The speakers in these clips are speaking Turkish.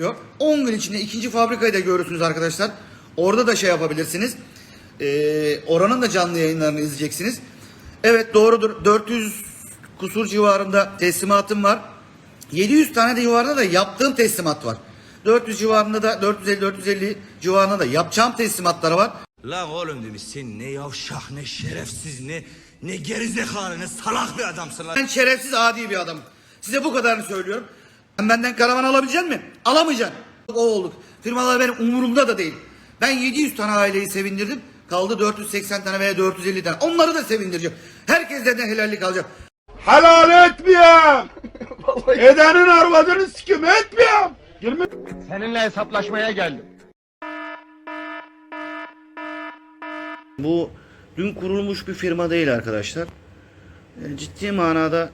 yapıyor. 10 gün içinde ikinci fabrikayı da görürsünüz arkadaşlar. Orada da şey yapabilirsiniz. Ee, oranın da canlı yayınlarını izleyeceksiniz. Evet doğrudur. 400 kusur civarında teslimatım var. 700 tane de civarında da yaptığım teslimat var. 400 civarında da 450-450 civarında da yapacağım teslimatlar var. Lan oğlum demiş sen ne yavşak ne şerefsiz ne ne gerizekalı ne salak bir adamsın lan. Ben şerefsiz adi bir adamım. Size bu kadarını söylüyorum. Sen benden karavan alabilecek misin? Alamayacaksın. O olduk. Firmalar benim umurumda da değil. Ben 700 tane aileyi sevindirdim. Kaldı 480 tane veya 450 tane. Onları da sevindireceğim. Herkesten de helallik alacağım. Helal etmiyorum. Edenin arvadını sikim etmiyorum. Girme. Seninle hesaplaşmaya geldim. Bu dün kurulmuş bir firma değil arkadaşlar. E, Ciddi manada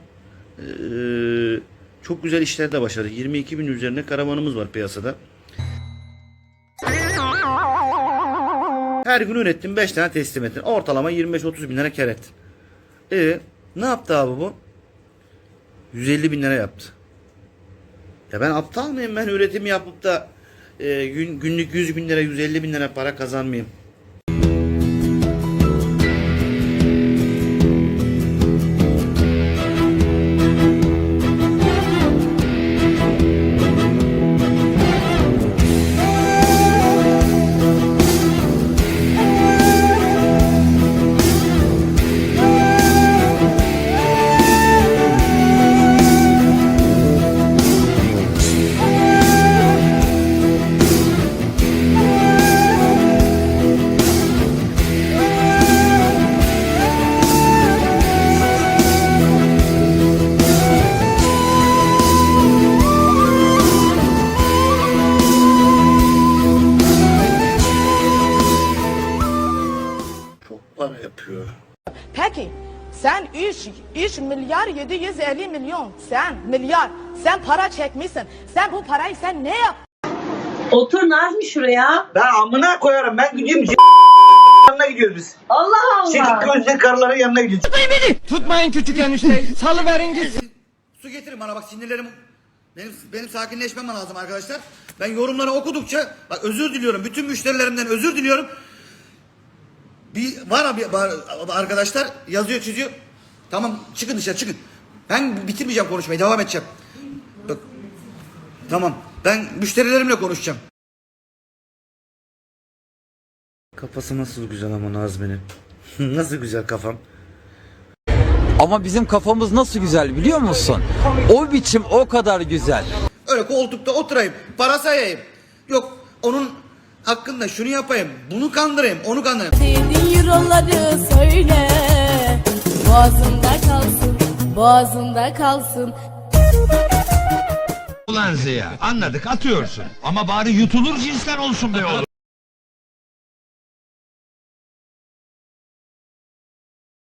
e, çok güzel işler de başardık. 22 bin üzerinde karavanımız var piyasada. Her gün ürettim 5 tane teslim ettim. Ortalama 25-30 bin lira kar ettim. E ne yaptı abi bu? 150 bin lira yaptı. Ya ben aptal mıyım? Ben üretim yapıp da e, gün, günlük 100 bin lira 150 bin lira para kazanmayayım. Para yapıyor. Peki sen 3, 3 milyar 750 milyon sen milyar sen para çekmişsin. Sen bu parayı sen ne yap? Otur Nazmi şuraya. Ben amına koyarım ben gidiyorum c- yanına gidiyoruz biz. Allah Allah. Çekik gözlü karıların yanına gidiyoruz. Tutmayın küçük enişteyi. Salıverin gitsin. Su getirin bana bak sinirlerim benim benim sakinleşmem lazım arkadaşlar. Ben yorumları okudukça bak özür diliyorum. Bütün müşterilerimden özür diliyorum. Bir var abi arkadaşlar yazıyor çiziyor. Tamam çıkın dışarı çıkın. Ben bitirmeyeceğim konuşmayı devam edeceğim. Bak, tamam ben müşterilerimle konuşacağım. Kafası nasıl güzel ama Nazmi'nin. nasıl güzel kafam. Ama bizim kafamız nasıl güzel biliyor musun? O biçim o kadar güzel. Öyle koltukta oturayım, para sayayım. Yok onun hakkında şunu yapayım, bunu kandırayım, onu kandırayım. Sevdiğin euroları söyle Boğazında kalsın Boğazında kalsın Ulan Ziya anladık atıyorsun. Ama bari yutulur cinsten olsun be oğlum.